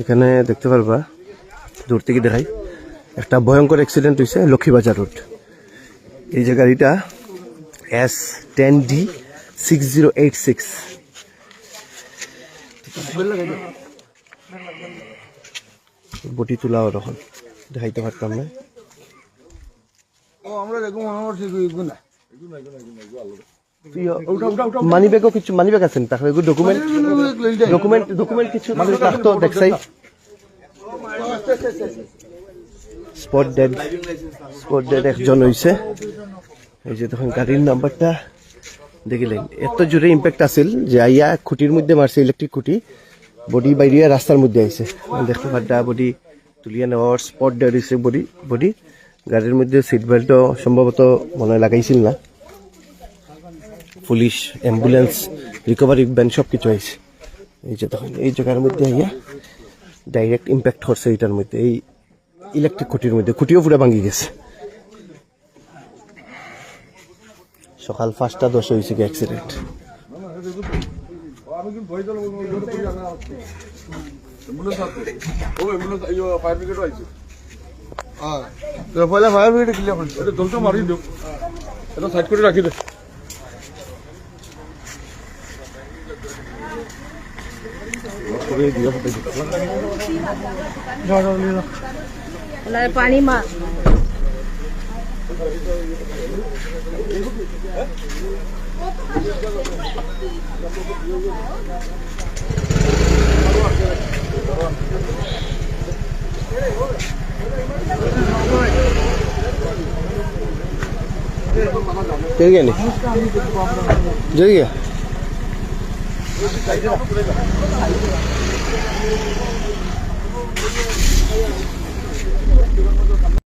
এখানে দেখতে পারবা, দূর থেকে দেখাই। একটা ভয়ঙ্কর অ্যাক্সিডেন্ট হয়েছে লক্ষ্মীবাজার রোড এই যে গাড়িটা S ten D six zero eight six বটি তোলা তখন, দেখাইতে পারতাম না। আমরা মানি ব্যাগও কিছু মানি ব্যাগ আছেন তাহলে ডকুমেন্ট ডকুমেন্ট ডকুমেন্ট কিছু রাখতো দেখছাই স্পট ডেড স্পট ডেড একজন হইছে এই যে তখন গাড়ির নাম্বারটা দেখিলেন এত জোরে ইম্প্যাক্ট আছিল যে আইয়া খুঁটির মধ্যে মারছে ইলেকট্রিক খুঁটি বডি বাইরিয়া রাস্তার মধ্যে আইছে দেখতে পাড্ডা বডি তুলিয়া নেওয়ার স্পট ডেড হয়েছে বডি বডি গাড়ির মধ্যে সিট বেল্টও সম্ভবত মনে লাগাইছিল না পুলিশ অ্যাম্বুলেন্স রিকভারি ভ্যান সব কিছু আইছে। এই যে তখন এই জায়গার মধ্যে আইয়া ডাইরেক্ট ইম্প্যাক্ট করছে এইটার মধ্যে। এই ইলেকট্রিক খুঁটির মধ্যে। খুঁটিও পুরো ভাঙি গেছে। সকাল পাঁচটা দশে হয়েছে কি অ্যাক্সিডেন্ট ফায়ার ব্রিগেড আইছে হ্যাঁ। তো পয়লা ফায়ার ব্রিগেড ক্লিয়ার করছি। এটা দলটা মারি দিও। এটা সাইড করে রাখি দে। પાણીમાં જઈ ગયા ને જઈ ગયા 女子会。